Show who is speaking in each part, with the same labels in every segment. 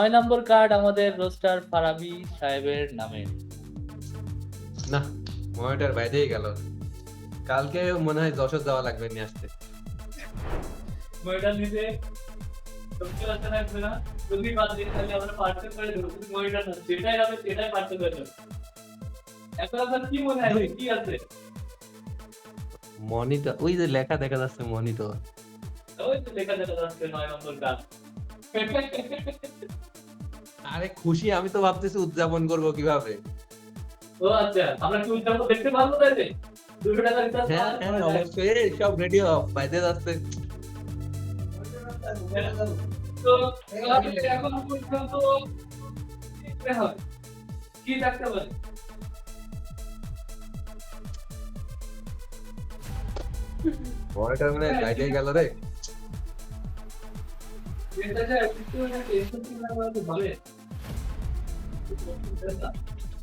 Speaker 1: নয় নম্বর কার্ড আমাদের রোস্টার ফারাবি সাহেবের নামে।
Speaker 2: না মনিটর বাইরেই গেল। কালকে মনে হয় যশোর যাওয়া লাগবে নিয়ে আসতে।
Speaker 1: মনিটর নিতে। সত্যি কথা লাগবে না। যদি বাদ দিয়ে তাহলে আমরা পার্সেল করে দেবো কিন্তু মনিটর না। যেটাই হবে সেটাই পার্সেল করে দেবো। এখন আপনার কি মনে হয়? কি আছে?
Speaker 2: মনিটর ওই যে লেখা দেখা যাচ্ছে মনিটর।
Speaker 1: ওই তো লেখা দেখা যাচ্ছে নয় নম্বর কার্ড
Speaker 2: আরে খুশি আমি তো ভাবতেছি উদযাপন করব কীভাবে?
Speaker 1: ও আচ্ছা আমরা কি উদ্যাপন দেখতে পারব তাইলে? দুশো টাকা রিচার্জ
Speaker 2: হ্যাঁ হ্যাঁ অবশ্যই। সব রেডিও বাইরে যাচ্ছে।
Speaker 1: তো এখন পর্যন্ত কি থাকতে পারে
Speaker 2: মানে বাইরেই গেল রে।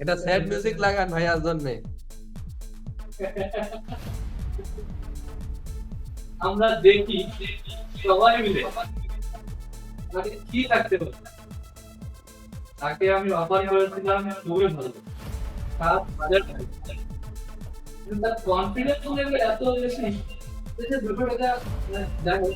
Speaker 1: এটা
Speaker 2: স্যাড মিউজিক লাগান ভাইয়ার জন্য।
Speaker 1: আমরা দেখি সবাই মিলে। মানে কি থাকতে পারে? তাকে আমি অফার করেছিলাম, খুবই ভালো। সাত হাজার তার কনফিডেন্স এত বেশি দুটো টাকা যাই হোক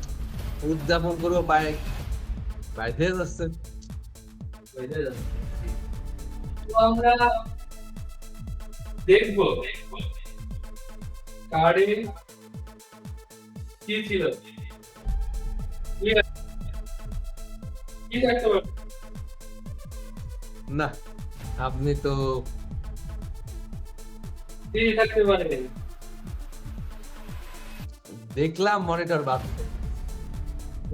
Speaker 2: উদযাপন করব বাইক বাইরে যাচ্ছে
Speaker 1: তো আমরা দেখব কার্ডে কি ছিল? কি আছে? থাকতে পারে?
Speaker 2: না আপনি তো
Speaker 1: থাকতে
Speaker 2: দেখলাম মনিটর বাজছে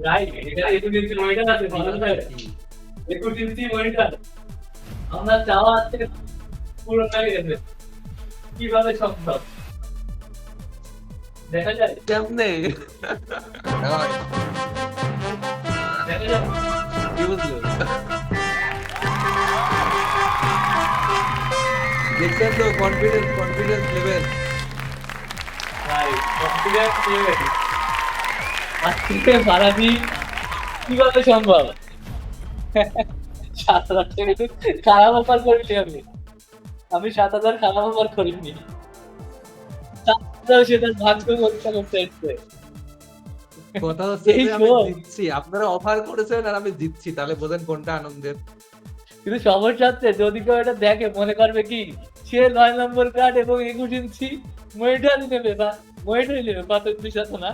Speaker 1: রাইট এটা একটু মনিটর আছে ভালো আছে। মনিটর আমরা চাওয়া আছে পুরো গেছে। কীভাবে সম্ভব? দেখা যায়।
Speaker 2: কেমনে?
Speaker 1: দেখা যায়।
Speaker 2: কি বুঝলো? দেখছেন তো confidence confidence level
Speaker 1: right confidence level আজকে কীভাবে সম্ভব? সাত হাজার টাকা খারাপ অফার করিনি আমি। আমি সাত হাজার খারাপ অফার করিনি। সাত হাজার সে তার ভাগ্য পরীক্ষা করতে এসছে।
Speaker 2: কথা হচ্ছে আমি জিতছি। আপনারা অফার করেছেন আর আমি জিতছি তাহলে বোঝেন কোনটা আনন্দের।
Speaker 1: কিন্তু সমস্যা হচ্ছে যদি কেউ এটা দেখে মনে করবে কি সে নয় নম্বর কার্ড এবং একুশ ইঞ্চি মনিটরই নেবে বা মনিটরই নেবে বিশ্বাস না।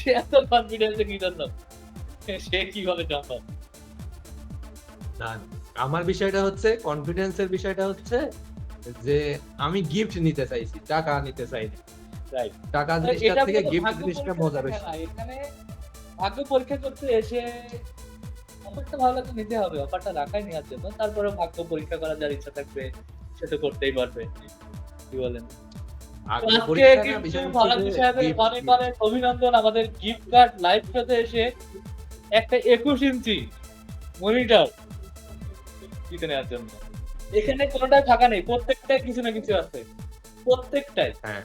Speaker 1: সে এত কনফিডেন্সে কি জন্য। সে কীভাবে সম্ভব
Speaker 2: না আমার বিষয়টা হচ্ছে কনফিডেন্সের বিষয়টা হচ্ছে যে আমি গিফট নিতে চাইছি টাকা নিতে চাইনি। টাকা জিনিসটা থেকে গিফট জিনিসটা মজা বেশি।
Speaker 1: এখানে ভাগ্য পরীক্ষা করতে এসে অফারটা ভালো লাগলে নিতে হবে অফারটা রাখাই নেওয়ার জন্য। তারপরে ভাগ্য পরীক্ষা করার যার ইচ্ছা থাকবে সেটা করতেই পারবে। কি বলেন? আজকে কিন্তু সাহেবের অনেক অনেক অভিনন্দন আমাদের গিফট কার্ড লাইভ শোতে এসে একটা একুশ ইঞ্চি মনিটর জিতে নেওয়ার জন্য। এখানে কোনোটাই ফাঁকা নেই প্রত্যেকটাই কিছু না কিছু আছে। প্রত্যেকটাই।
Speaker 2: হ্যাঁ।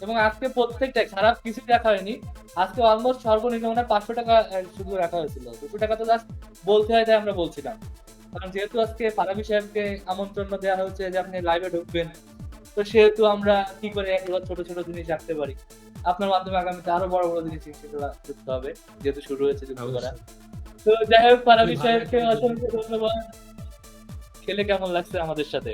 Speaker 1: এবং আজকে প্রত্যেকটাই খারাপ কিছু রাখা হয়নি। আজকে অলমোস্ট সর্বনিম্ন মানে পাঁচশো টাকা শুধু রাখা হয়েছিল। দুশো টাকা তো জাস্ট বলতে হয় তাই আমরা বলছিলাম। কারণ যেহেতু আজকে ফারাবি সাহেবকে আমন্ত্রণ দেওয়া হয়েছে যে আপনি লাইভে ঢুকবেন তো সেহেতু আমরা কি করে এবার ছোট ছোট জিনিস রাখতে পারি? আপনার মাধ্যমে আগামীতে আরও বড় বড় জিনিস সেগুলো যুক্ত হবে যেহেতু শুরু হয়েছে যুক্ত করা। তো যাই হোক
Speaker 2: ভালো
Speaker 1: সাহেবকে অসংখ্য ধন্যবাদ। খেলে কেমন লাগছে আমাদের সাথে?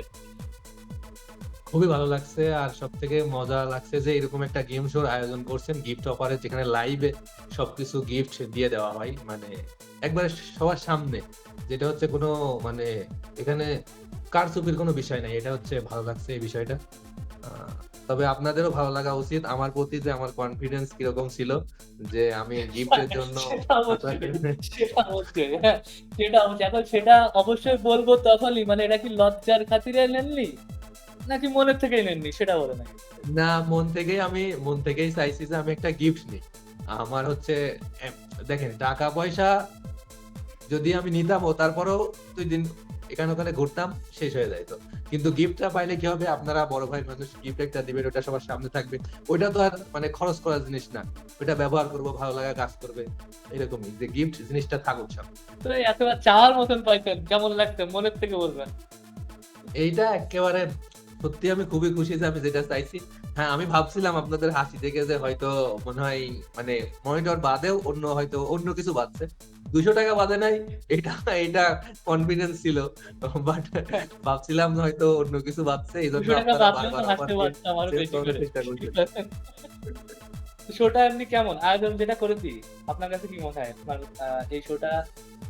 Speaker 2: খুবই ভালো লাগছে আর সব থেকে মজা লাগছে যে এরকম একটা গেম শোর আয়োজন করছেন গিফট অফারে যেখানে লাইভে সবকিছু গিফট দিয়ে দেওয়া হয়। মানে একবারে সবার সামনে যেটা হচ্ছে কোনো মানে এখানে কারচুপির কোনো বিষয় নাই এটা হচ্ছে ভালো লাগছে এই বিষয়টা। তবে আপনাদেরও ভালো লাগা উচিত। আমার প্রতি যে আমার কনফিডেন্স কীরকম ছিল যে আমি গিফটের জন্য
Speaker 1: সেটা হ্যাঁ এখন সেটা অবশ্যই বলব তখনই মানে এটা কি লজ্জার খাতিরে নেননি? নাকি মনের থেকেই নেননি? সেটা বলে নাকি।
Speaker 2: না মন থেকেই আমি মন থেকেই চাইছি যে আমি একটা গিফট নিই। আমার হচ্ছে দেখেন টাকা পয়সা যদি আমি নিতামও তারপরেও দুই দিন এখানে ওখানে ঘুরতাম শেষ হয়ে যাইতো কিন্তু গিফটটা পাইলে কি হবে? আপনারা বড় ভাই মানুষ গিফট একটা দিবেন ওটা সবার সামনে থাকবে। ওইটা তো আর মানে খরচ করার জিনিস না। ওটা ব্যবহার করব ভালো লাগা কাজ করবে। এরকমই যে গিফট জিনিসটা থাকুক সব।
Speaker 1: তো এতবার চাওয়ার মতন পাইতেন কেমন লাগতো মনের থেকে বলবেন।
Speaker 2: এইটা একেবারে সত্যি আমি খুবই খুশি যে আমি যেটা চাইছি। হ্যাঁ আমি ভাবছিলাম আপনাদের হাসি দেখে যে হয়তো মনে হয় মানে মনিটর বাদেও অন্য হয়তো অন্য কিছু বাদছে। দুশো টাকা বাদে নাই এটা এটা কনফিডেন্স ছিল। বাট ভাবছিলাম হয়তো অন্য কিছু বাদছে এই জন্য।
Speaker 1: শোটা এমনি কেমন? আয়োজন যেটা করেছি আপনার কাছে কি মনে হয়? এই শোটা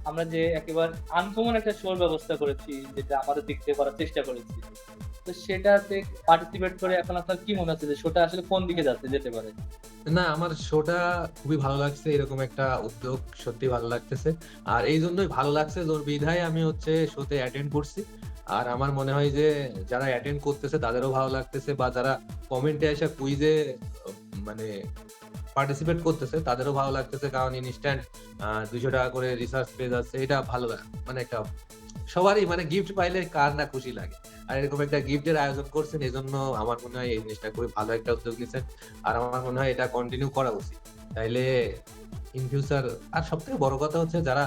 Speaker 1: আমরা যে একেবারে আনকমন একটা শোর ব্যবস্থা করেছি যেটা আমাদের দিক থেকে করার চেষ্টা করেছি। তো সেটাতে পার্টিসিপেট করে এখন আপনার কি মনে হচ্ছে যে শোটা আসলে কোন দিকে যাচ্ছে যেতে পারে?
Speaker 2: না, আমার শোটা খুবই ভালো লাগছে, এরকম একটা উদ্যোগ সত্যি ভালো লাগতেছে। আর এই জন্যই ভালো লাগছে তোর বিধায় আমি হচ্ছে শোতে অ্যাটেন্ড করছি। আর আমার মনে হয় যে যারা অ্যাটেন্ড করতেছে, তাদেরও ভালো লাগতেছে বা যারা কমেন্টে এসে কুইজে মানে পার্টিসিপেট করতেছে, তাদেরও ভালো লাগতেছে। কারণ ইনস্ট্যান্ট দুইশো টাকা করে রিসার্চ পেজ আছে এটা ভালো মানে একটা সবারই মানে গিফট পাইলে কার না খুশি লাগে। আর এরকম একটা গিফটের আয়োজন করছেন এই জন্য আমার মনে হয় এই জিনিসটা খুবই ভালো একটা উদ্যোগ নিচ্ছেন আর আমার মনে হয় এটা কন্টিনিউ করা উচিত। তাইলে ইন ফিউচার আর সব থেকে বড় কথা হচ্ছে যারা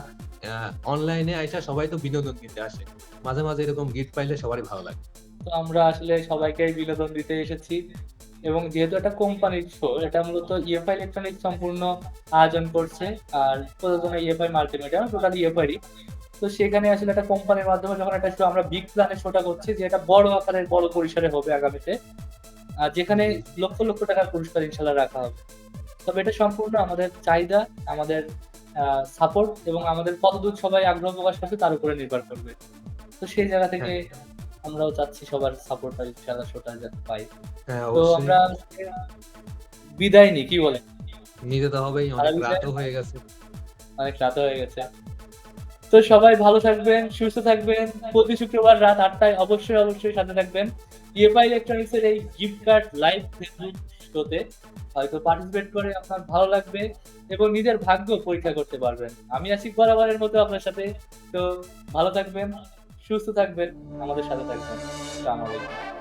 Speaker 2: অনলাইনে আইসা সবাই তো বিনোদন দিতে আসে। মাঝে মাঝে এরকম গিফট পাইলে সবারই ভালো লাগে।
Speaker 1: তো আমরা আসলে সবাইকে বিনোদন দিতে এসেছি। এবং যেহেতু একটা কোম্পানির শো এটা মূলত ইএফআই ইলেকট্রনিক্স সম্পূর্ণ আয়োজন করছে। আর প্রযোজনা ইএফআই মাল্টিমিডিয়া টোটাল ইএফআই তো সেখানে আসলে একটা কোম্পানির মাধ্যমে যখন একটা শো আমরা বিগ প্ল্যানের শোটা করছি যে এটা বড় আকারের বড় পরিসরে হবে আগামীতে আর যেখানে লক্ষ লক্ষ টাকার পুরস্কার ইনশাল্লাহ রাখা হবে। তবে এটা সম্পূর্ণ আমাদের চাহিদা আমাদের সাপোর্ট এবং আমাদের কতদূর সবাই আগ্রহ প্রকাশ করছে তার উপরে নির্ভর করবে। তো সেই জায়গা থেকে আমরাও চাচ্ছি সবার সাপোর্ট আর ইনশাল্লাহ শোটা যাতে পাই।
Speaker 2: হ্যাঁ
Speaker 1: তো আমরা বিদায় নিই কি বলেন?
Speaker 2: নিতে তো হবেই অনেক রাতও হয়ে গেছে।
Speaker 1: অনেক রাত হয়ে গেছে। তো সবাই ভালো থাকবেন, সুস্থ থাকবেন। প্রতি শুক্রবার রাত আটটায় অবশ্যই অবশ্যই সাথে থাকবেন। ইএফআই ইলেকট্রনিক্স এর এই গিফট কার্ড লাইভ ফেসবুক শোতে হয়তো পার্টিসিপেট করে, আপনার ভালো লাগবে এবং নিজের ভাগ্য পরীক্ষা করতে পারবেন। আমি আছি বরাবরের মতো আপনার সাথে। তো ভালো থাকবেন, সুস্থ থাকবেন, আমাদের সাথে থাকবেন। আসসালামু আলাইকুম।